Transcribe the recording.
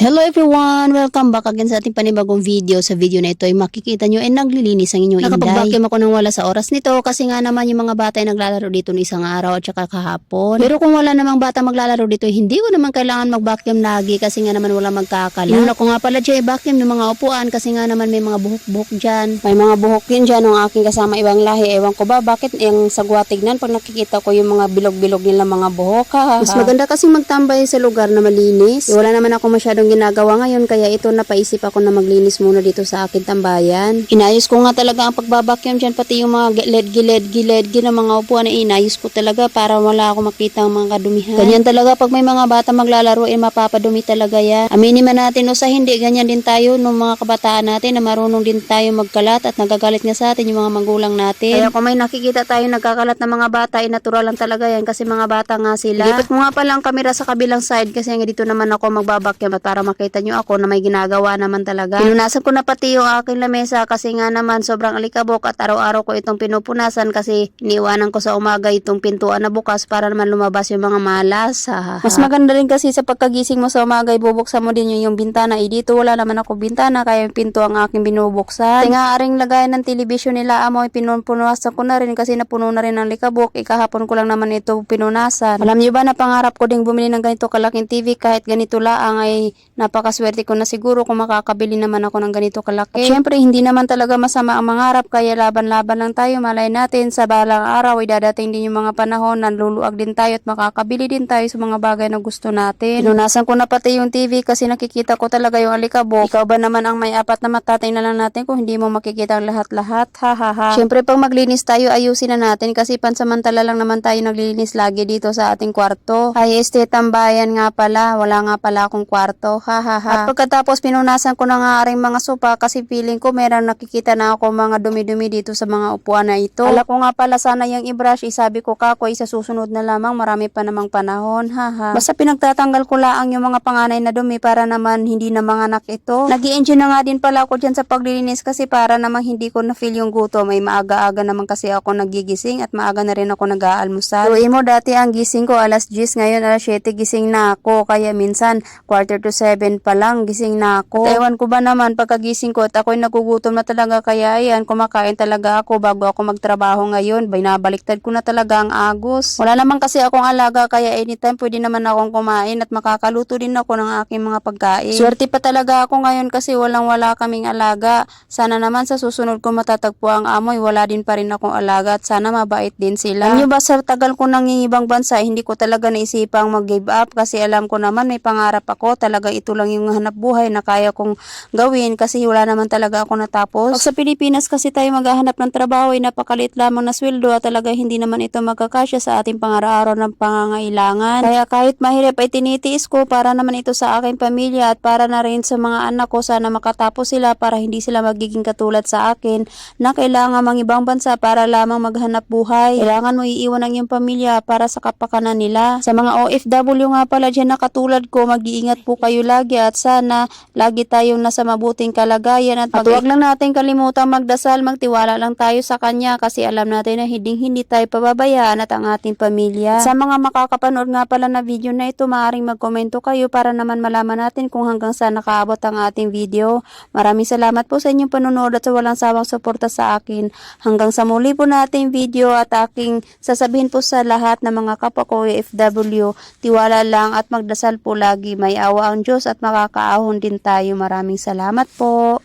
Hello everyone! Welcome back again sa ating panibagong video. Sa video na ito ay makikita nyo ay naglilinis ang inyong inday. Nakapag-vacuum ako ng wala sa oras nito kasi nga naman yung mga bata ay naglalaro dito ng isang araw at saka kahapon. Pero kung wala namang bata maglalaro dito, hindi ko naman kailangan mag-vacuum lagi kasi nga naman wala magkakala. Inuna ko nga pala dyan i-vacuum ng mga upuan kasi nga naman may mga buhok-buhok dyan. May mga buhok din dyan ng aking kasama ibang lahi. Ewan ko ba bakit yung sagwa tignan pag nakikita ko yung mga bilog-bilog nila mga buhok. Ha, Mas maganda kasi magtambay sa lugar na malinis. Wala naman ako masyadong ginagawa ngayon kaya ito napaisip ako na maglinis muna dito sa akin tambayan. Inayos ko nga talaga ang pagbabakyam dyan pati yung mga gilid-gilid-gilid ng mga upuan na inayos ko talaga para wala ako makita ang mga kadumihan. Ganyan talaga pag may mga bata maglalaro eh mapapadumi talaga yan. Aminin man natin o sa hindi ganyan din tayo nung mga kabataan natin na marunong din tayo magkalat at nagagalit nga sa atin yung mga magulang natin. Kaya kung may nakikita tayo nagkakalat ng mga bata ay natural lang talaga yan kasi mga bata nga sila. Lipat mo nga pala ang kamera sa kabilang side kasi nga dito naman ako magbabakyam at para makita nyo ako na may ginagawa naman talaga. Pinunasan ko na pati yung aking lamesa kasi nga naman sobrang alikabok at araw-araw ko itong pinupunasan kasi iniwanan ko sa umaga itong pintuan na bukas para naman lumabas yung mga malas. Mas maganda rin kasi sa pagkagising mo sa umaga ibubuksan mo din yung, yung bintana. Eh, dito wala naman ako bintana kaya yung pinto ang aking binubuksan. Kasi nga aring lagayan ng television nila amo pinupunasan ko na rin kasi napuno na rin ng likabok. Ikahapon ko lang naman ito pinunasan. Alam niyo ba na pangarap ko ding bumili ng ganito kalaking TV kahit ganito laang ay napakaswerte ko na siguro kung makakabili naman ako ng ganito kalaki. At syempre hindi naman talaga masama ang mangarap kaya laban-laban lang tayo. Malay natin sa balang araw ay dadating din yung mga panahon na luluag din tayo at makakabili din tayo sa mga bagay na gusto natin. Pinunasan ko na pati yung TV kasi nakikita ko talaga yung alikabok. Ikaw ba naman ang may apat na mata? Tingnan lang natin kung hindi mo makikita ang lahat-lahat. Ha ha ha. Syempre pag maglinis tayo ayusin na natin kasi pansamantala lang naman tayo naglilinis lagi dito sa ating kwarto. Ay este tambayan nga pala. Wala nga pala akong kwarto. Ha ha ha. At pagkatapos pinunasan ko na nga aring mga sopa kasi feeling ko meron nakikita na ako mga dumi-dumi dito sa mga upuan na ito. Ala ko nga pala sana yung i-brush. Isabi ko kako sa susunod na lamang marami pa namang panahon. Ha ha. Basta pinagtatanggal ko laang yung mga panganay na dumi para naman hindi na mga anak ito. nag enjoy na nga din pala ako dyan sa paglilinis kasi para namang hindi ko na feel yung gutom. May maaga-aga naman kasi ako nagigising at maaga na rin ako nag-aalmusal. Tuloy mo dati ang gising ko alas 10 ngayon alas 7 gising na ako kaya minsan quarter to 7 pa lang gising na ako. Ewan ko ba naman pagkagising ko at ako'y nagugutom na talaga kaya ayan kumakain talaga ako bago ako magtrabaho ngayon. Binabaliktad ko na talaga ang agos. Wala naman kasi akong alaga kaya anytime pwede naman akong kumain at makakaluto din ako ng aking mga pagkain. Swerte pa talaga ako ngayon kasi walang wala kaming alaga. Sana naman sa susunod ko matatagpo ang amoy wala din pa rin akong alaga at sana mabait din sila. Nyo ba sa tagal ko nang ibang bansa hindi ko talaga naisipang mag-give up kasi alam ko naman may pangarap ako talaga ito lang yung hanap buhay na kaya kong gawin kasi wala naman talaga ako natapos. Pag sa Pilipinas kasi tayo maghahanap ng trabaho ay napakalit lamang na sweldo at talaga hindi naman ito magkakasya sa ating pangaraw-araw ng pangangailangan. Kaya kahit mahirap ay tinitiis ko para naman ito sa aking pamilya at para na rin sa mga anak ko sana makatapos sila para hindi sila magiging katulad sa akin na kailangan mang ibang bansa para lamang maghanap buhay. Kailangan mo iiwan ang iyong pamilya para sa kapakanan nila. Sa mga OFW nga pala dyan na katulad ko, mag-iingat po kayo lagi at sana lagi tayong nasa mabuting kalagayan at, at huwag lang natin kalimutan magdasal, magtiwala lang tayo sa Kanya kasi alam natin na hindi hindi tayo pababayaan at ang ating pamilya. Sa mga makakapanood nga pala na video na ito, maaaring magkomento kayo para naman malaman natin kung hanggang saan nakaabot ang ating video. Maraming salamat po sa inyong panonood at sa walang sawang suporta sa akin. Hanggang sa muli po nating video at aking sasabihin po sa lahat ng mga kapwa ko OFW, tiwala lang at magdasal po lagi. May awa ang Diyos at makakaahon din tayo. Maraming salamat po.